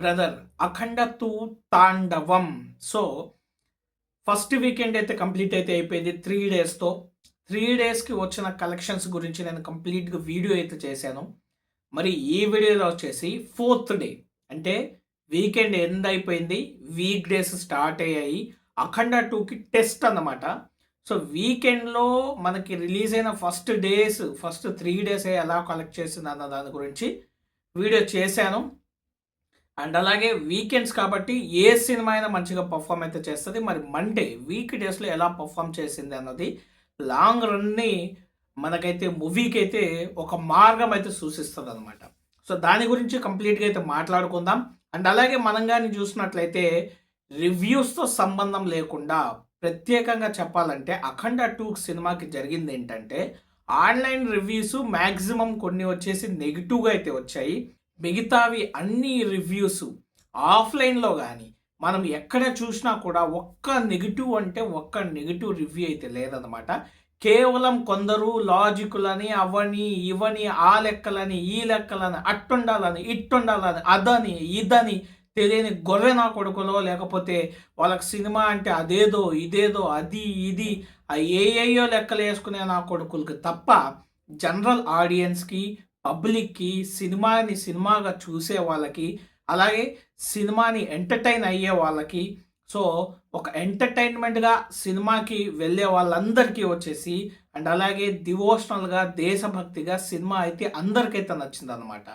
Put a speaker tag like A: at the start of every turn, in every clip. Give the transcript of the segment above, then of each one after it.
A: Brother Akhanda two Tandavam. So first weekend అయితే complete అయితే అయిపోయింది. త్రీ డేస్తో త్రీ డేస్కి వచ్చిన కలెక్షన్స్ గురించి నేను కంప్లీట్గా వీడియో అయితే చేశాను. మరి ఈ వీడియోలో వచ్చేసి ఫోర్త్ డే అంటే వీకెండ్ ఎండ్ అయిపోయింది. వీక్ డేస్ స్టార్ట్ అయ్యాయి. అఖండ టూకి టెస్ట్ అన్నమాట. సో వీకెండ్లో మనకి రిలీజ్ అయిన first days first three days ఎలా కలెక్ట్ చేసింది అన్న దాని గురించి వీడియో చేశాను. అండ్ అలాగే వీకెండ్స్ కాబట్టి ఏ సినిమా అయినా మంచిగా పర్ఫామ్ అయితే చేస్తుంది. మరి మండే వీక్ డేస్లో ఎలా పర్ఫామ్ చేసింది అన్నది లాంగ్ రన్ని మనకైతే మూవీకి అయితే ఒక మార్గం అయితే సూచిస్తుంది అనమాట సో దాని గురించి కంప్లీట్గా అయితే మాట్లాడుకుందాం. అండ్ అలాగే మనం కానీ చూసినట్లయితే రివ్యూస్తో సంబంధం లేకుండా ప్రత్యేకంగా చెప్పాలంటే అఖండ టూ సినిమాకి జరిగింది ఏంటంటే ఆన్లైన్ రివ్యూస్ మ్యాక్సిమం కొన్ని వచ్చేసి నెగిటివ్గా అయితే వచ్చాయి. మిగతావి అన్ని రివ్యూస్ ఆఫ్లైన్లో కానీ మనం ఎక్కడ చూసినా కూడా ఒక్క నెగిటివ్ అంటే ఒక్క నెగిటివ్ రివ్యూ అయితే లేదనమాట కేవలం కొందరు లాజికులని అవని ఇవని ఆ లెక్కలని ఈ లెక్కలని అట్టుండాలని ఇట్టుండాలని అదని ఇదని తెలియని గొర్రె నా కొడుకులో లేకపోతే వాళ్ళకి సినిమా అంటే అదేదో ఇదేదో అది ఇది ఏ ఏయో లెక్కలు వేసుకునే నా కొడుకులకి తప్ప జనరల్ ఆడియన్స్కి పబ్లిక్కి సినిమాని సినిమాగా చూసే వాళ్ళకి అలాగే సినిమాని ఎంటర్టైన్ అయ్యే వాళ్ళకి సో ఒక ఎంటర్టైన్మెంట్గా సినిమాకి వెళ్ళే వాళ్ళందరికీ వచ్చేసి అండ్ అలాగే డివోషనల్గా దేశభక్తిగా సినిమా అయితే అందరికైతే నచ్చిందనమాట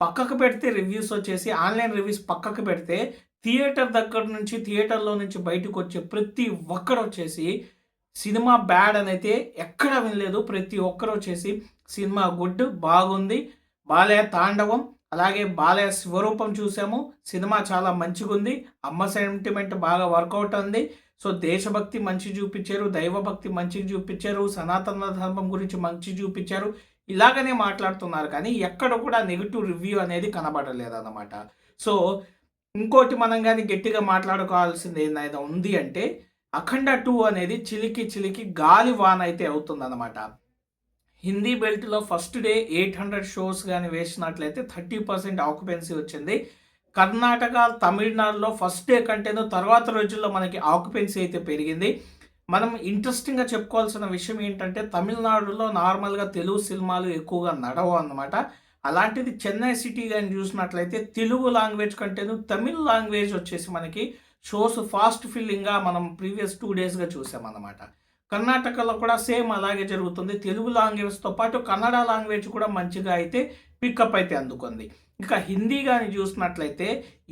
A: పక్కకు పెడితే రివ్యూస్ వచ్చేసి ఆన్లైన్ రివ్యూస్ పక్కకు పెడితే థియేటర్ దగ్గర నుంచి థియేటర్లో నుంచి బయటకు వచ్చే ప్రతి ఒక్కరు వచ్చేసి సినిమా బ్యాడ్ అని అయితే ఎక్కడ వినలేదు. ప్రతి ఒక్కరు వచ్చేసి సినిమా గుడ్ బాగుంది. బాలయ తాండవం అలాగే బాలయ స్వరూపం చూసాము. సినిమా చాలా మంచిగా ఉంది అమ్మ సెంటిమెంట్ బాగా వర్కౌట్ ఉంది సో దేశభక్తి మంచి చూపించారు. దైవభక్తి మంచిగా చూపించారు. సనాతన ధర్మం గురించి మంచి చూపించారు. ఇలాగనే మాట్లాడుతున్నారు. కానీ ఎక్కడ కూడా నెగిటివ్ రివ్యూ అనేది కనబడలేదు అనమాట సో ఇంకోటి మనం కానీ గట్టిగా మాట్లాడుకోవాల్సింది ఏదైనా ఉంది అంటే అఖండ టూ అనేది చిలికి చిలికి గాలి వాన్ అయితే అవుతుందన్నమాట. Hindi బెల్ట్లో first day eight hundred shows కానీ వేసినట్లయితే థర్టీ పర్సెంట్ ఆక్యుపెన్సీ వచ్చింది. కర్ణాటక తమిళనాడులో ఫస్ట్ డే కంటేనో తర్వాత రోజుల్లో మనకి ఆక్యుపెన్సీ అయితే పెరిగింది. మనం ఇంట్రెస్టింగ్గా చెప్పుకోవాల్సిన విషయం ఏంటంటే తమిళనాడులో నార్మల్గా తెలుగు సినిమాలు ఎక్కువగా నడవు అన్నమాట. అలాంటిది చెన్నై సిటీ కానీ చూసినట్లయితే తెలుగు లాంగ్వేజ్ కంటేను తమిళ్ లాంగ్వేజ్ వచ్చేసి మనకి షోస్ ఫాస్ట్ ఫిల్లింగ్గా మనం ప్రీవియస్ టూ డేస్గా చూసామన్నమాట. కర్ణాటకలో కూడా సేమ్ అలాగే జరుగుతుంది. తెలుగు లాంగ్వేజ్తో పాటు కన్నడ లాంగ్వేజ్ కూడా మంచిగా అయితే పికప్ అయితే అందుకుంది. ఇక హిందీ కానీ చూసినట్లయితే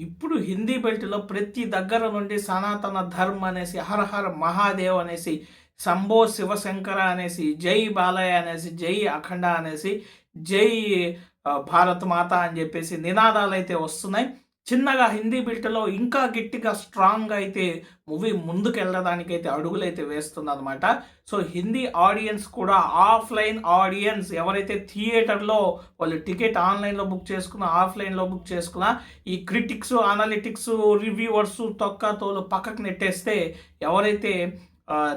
A: ఇప్పుడు హిందీ బెల్ట్లో ప్రతి దగ్గర నుండి సనాతన ధర్మ అనేసి హర హర మహాదేవ్ అనేసి శంభో శివశంకర అనేసి జై బాలయ్య అనేసి జై అఖండ అనేసి జై భారత్ మాత అని చెప్పేసి నినాదాలు అయితే వస్తున్నాయి. చిన్నగా హిందీ బిల్ట్లో ఇంకా గట్టిగా స్ట్రాంగ్ అయితే మూవీ ముందుకు వెళ్ళడానికి అయితే అడుగులు అయితే వేస్తుంది అనమాట సో హిందీ ఆడియన్స్ కూడా ఆఫ్లైన్ ఆడియన్స్ ఎవరైతే థియేటర్లో వాళ్ళు టికెట్ ఆన్లైన్లో బుక్ చేసుకున్న ఆఫ్లైన్లో బుక్ చేసుకున్న ఈ క్రిటిక్స్ అనలిటిక్స్ రివ్యూవర్స్ తొక్క తోలు పక్కకు నెట్టేస్తే ఎవరైతే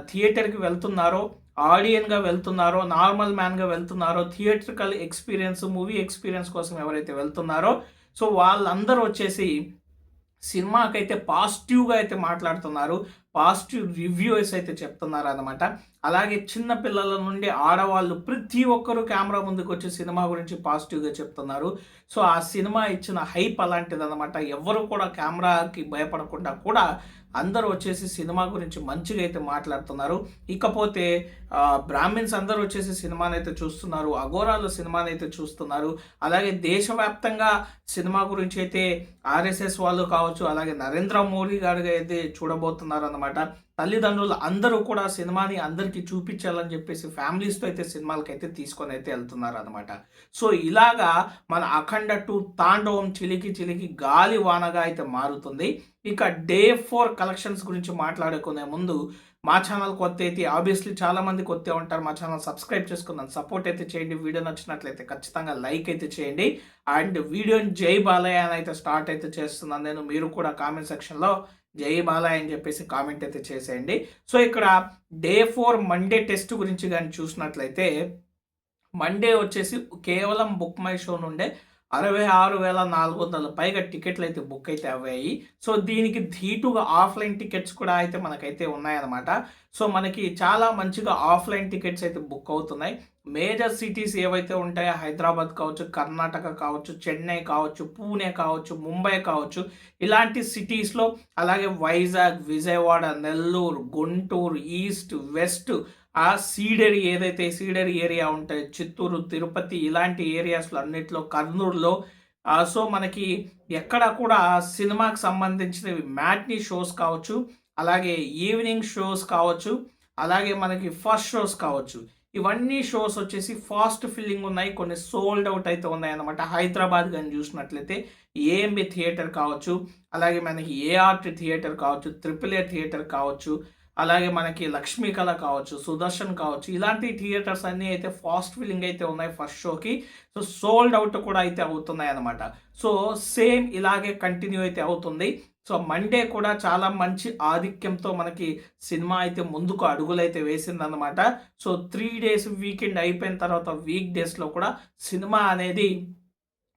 A: థియేటర్కి వెళ్తున్నారో ఆడియన్గా వెళ్తున్నారో నార్మల్ మ్యాన్గా వెళ్తున్నారో థియేట్రికల్ ఎక్స్పీరియన్స్ మూవీ ఎక్స్పీరియన్స్ కోసం ఎవరైతే వెళ్తున్నారో సో వాళ్ళందరూ వచ్చేసి సినిమాకైతే పాజిటివ్గా అయితే మాట్లాడుతున్నారు. పాజిటివ్ రివ్యూస్ అయితే చెప్తున్నారు అనమాట అలాగే చిన్న పిల్లల నుండి ఆడవాళ్ళు ప్రతి ఒక్కరూ కెమెరా ముందుకు వచ్చి సినిమా గురించి పాజిటివ్గా చెప్తున్నారు. సో ఆ సినిమా ఇచ్చిన హైప్ అలాంటిది అనమాట ఎవరు కూడా కెమెరాకి భయపడకుండా కూడా అందరూ వచ్చేసి సినిమా గురించి మంచిగా అయితే మాట్లాడుతున్నారు. ఇకపోతే బ్రాహ్మిన్స్ అందరూ వచ్చేసి సినిమాని అయితే చూస్తున్నారు. అఘోరాలు సినిమాని అయితే చూస్తున్నారు. అలాగే దేశవ్యాప్తంగా సినిమా గురించి అయితే ఆర్ఎస్ఎస్ వాళ్ళు కావచ్చు అలాగే నరేంద్ర మోడీ గారు అయితే చూడబోతున్నారు అన్నమాట తల్లిదండ్రులు అందరూ కూడా సినిమాని అందరికీ చూపించాలని చెప్పేసి ఫ్యామిలీస్తో అయితే సినిమాలకి అయితే తీసుకొని అయితే వెళ్తున్నారు అనమాట సో ఇలాగా మన అఖండ టూ తాండవం చిలికి చిలికి గాలి వానగా అయితే మారుతుంది. ఇక డే ఫోర్ కలెక్షన్స్ గురించి మాట్లాడుకునే ముందు మా ఛానల్ కొత్త అయితే ఆబ్వియస్లీ చాలా మంది కొత్త ఉంటారు. మా ఛానల్ సబ్స్క్రైబ్ చేసుకుందాం సపోర్ట్ అయితే చేయండి. వీడియో నచ్చినట్లయితే ఖచ్చితంగా లైక్ అయితే చేయండి. అండ్ వీడియోని జై బాలయ్య అని అయితే స్టార్ట్ అయితే చేస్తున్నాను. నేను మీరు కూడా కామెంట్ సెక్షన్లో జై బాలయ్య అని చెప్పేసి కామెంట్ అయితే చేసేయండి. సో ఇక్కడ డే ఫోర్ మండే టెస్ట్ గురించి కానీ చూసినట్లయితే మండే వచ్చేసి కేవలం బుక్ మై షో నుండే అరవై ఆరు వేల నాలుగు వందల పైగా టికెట్లు అయితే బుక్ అయితే అవ్వాయి సో దీనికి ధీటుగా ఆఫ్లైన్ టికెట్స్ కూడా అయితే మనకైతే ఉన్నాయన్నమాట. సో మనకి చాలా మంచిగా ఆఫ్లైన్ టికెట్స్ అయితే బుక్ అవుతున్నాయి. మేజర్ సిటీస్ ఏవైతే ఉంటాయో హైదరాబాద్ కావచ్చు కర్ణాటక కావచ్చు చెన్నై కావచ్చు పూణే కావచ్చు ముంబై కావచ్చు ఇలాంటి సిటీస్లో అలాగే వైజాగ్ విజయవాడ నెల్లూరు గుంటూరు ఈస్ట్ వెస్ట్ ఆ సీడరీ ఏదైతే సీడరీ ఏరియా ఉంటాయో చిత్తూరు తిరుపతి ఇలాంటి ఏరియాస్లో అన్నిట్లో కర్నూలులో సో మనకి ఎక్కడ కూడా సినిమాకి సంబంధించినవి మ్యాట్నీ షోస్ కావచ్చు అలాగే ఈవినింగ్ షోస్ కావచ్చు అలాగే మనకి ఫస్ట్ షోస్ కావచ్చు. ఇవన్నీ షోస్ వచ్చేసి ఫాస్ట్ ఫిల్లింగ్ ఉన్నాయి కొన్ని సోల్డ్ అవుట్ అయితే ఉన్నాయి అనమాట హైదరాబాద్ కానీ చూసినట్లయితే ఏఎంబి థియేటర్ కావచ్చు అలాగే మనకి ఏఆర్టి థియేటర్ కావచ్చు త్రిపుల్ ఏ థియేటర్ కావచ్చు అలాగే మనకి లక్ష్మీ కళ కావచ్చు సుదర్శన్ కావచ్చు ఇలాంటి థియేటర్స్ అన్నీ అయితే ఫాస్ట్ ఫిల్లింగ్ అయితే ఉన్నాయి ఫస్ట్ షోకి సో సోల్డ్ అవుట్ కూడా అయితే అవుతున్నాయి అనమాట సో సేమ్ ఇలాగే కంటిన్యూ అయితే అవుతుంది. సో మండే కూడా చాలా మంచి ఆధిక్యంతో మనకి సినిమా అయితే ముందుకు అడుగులైతే వేసిందనమాట సో త్రీ డేస్ వీకెండ్ అయిపోయిన తర్వాత వీక్ డేస్లో కూడా సినిమా అనేది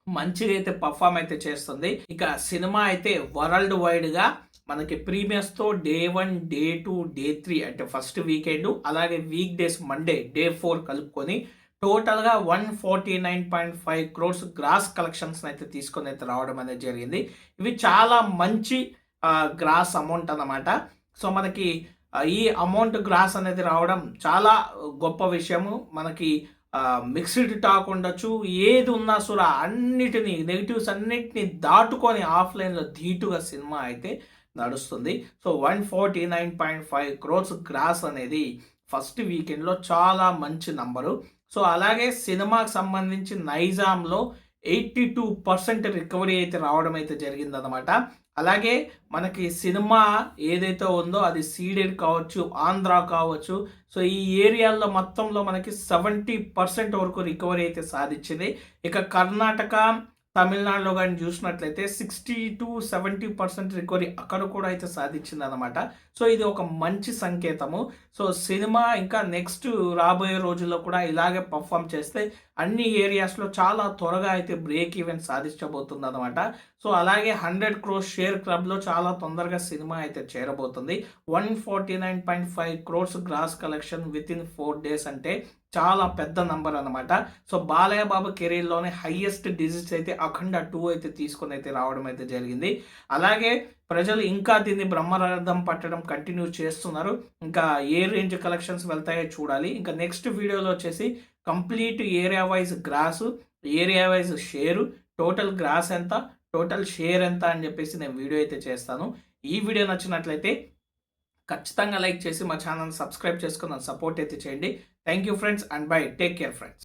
A: మంచిగా అయితే పర్ఫామ్ అయితే చేస్తుంది. ఇక సినిమా అయితే వరల్డ్ వైడ్గా మనకి ప్రీమియర్స్తో day one day two day three అంటే ఫస్ట్ వీకెండ్ అలాగే week days Monday day four కలుపుకొని టోటల్గా one forty nine point five crores gross collections అయితే తీసుకొని అయితే రావడం అనేది జరిగింది. ఇవి చాలా మంచి గ్రాస్ అమౌంట్ అన్నమాట. సో మనకి ఈ అమౌంట్ గ్రాస్ అనేది రావడం చాలా గొప్ప విషయము. మనకి మిక్స్డ్ టాక్ ఉండొచ్చు. ఏది ఉన్నా సురా అన్నిటినీ నెగిటివ్స్ అన్నిటిని దాటుకొని ఆఫ్లైన్లో ధీటుగా సినిమా అయితే నడుస్తుంది. So one forty nine point five crores gross అనేది ఫస్ట్ వీకెండ్లో చాలా మంచి నంబరు. సో అలాగే సినిమాకి సంబంధించి నైజాంలో ఎయిటీ టూ పర్సెంట్ రికవరీ అయితే రావడం అయితే జరిగిందనమాట అలాగే మనకి సినిమా ఏదైతే ఉందో అది సీడెడ్ కావచ్చు ఆంధ్ర కావచ్చు సో ఈ ఏరియాల్లో మొత్తంలో మనకి సెవెంటీ పర్సెంట్ వరకు రికవరీ అయితే సాధించింది. ఇక కర్ణాటక తమిళనాడులో కానీ చూసినట్లయితే sixty to seventy percent recovery అక్కడ కూడా అయితే సాధించింది అనమాట సో ఇది ఒక మంచి సంకేతము. సో సినిమా ఇంకా నెక్స్ట్ రాబోయే రోజుల్లో కూడా ఇలాగే పర్ఫామ్ చేస్తే అన్ని ఏరియాస్లో చాలా త్వరగా అయితే బ్రేక్ ఈవెంట్ సాధించబోతుంది అనమాట సో అలాగే హండ్రెడ్ క్రోర్స్ షేర్ క్లబ్లో చాలా తొందరగా సినిమా అయితే చేరబోతుంది. One forty nine point five crores gross collection with in four days అంటే చాలా పెద్ద నంబర్ అనమాట సో బాలయ్య బాబు కెరీర్లోనే హయ్యెస్ట్ డిజిట్స్ అయితే అఖండ టూ అయితే తీసుకొని అయితే రావడం అయితే జరిగింది. అలాగే ప్రజలు ఇంకా దీన్ని బ్రహ్మరథం పట్టడం కంటిన్యూ చేస్తున్నారు. ఇంకా ఏ రేంజ్ కలెక్షన్స్ వెళ్తాయో చూడాలి. ఇంకా నెక్స్ట్ వీడియోలో వచ్చేసి complete area wise gross area wise share total gross ఎంత టోటల్ షేర్ ఎంత అని చెప్పేసి నేను వీడియో అయితే చేస్తాను. ఈ వీడియో నచ్చినట్లయితే ఖచ్చితంగా లైక్ చేసి మా ఛానల్ సబ్స్క్రైబ్ చేసుకుని సపోర్ట్ అయితే చేయండి. Thank you friends and bye take care friends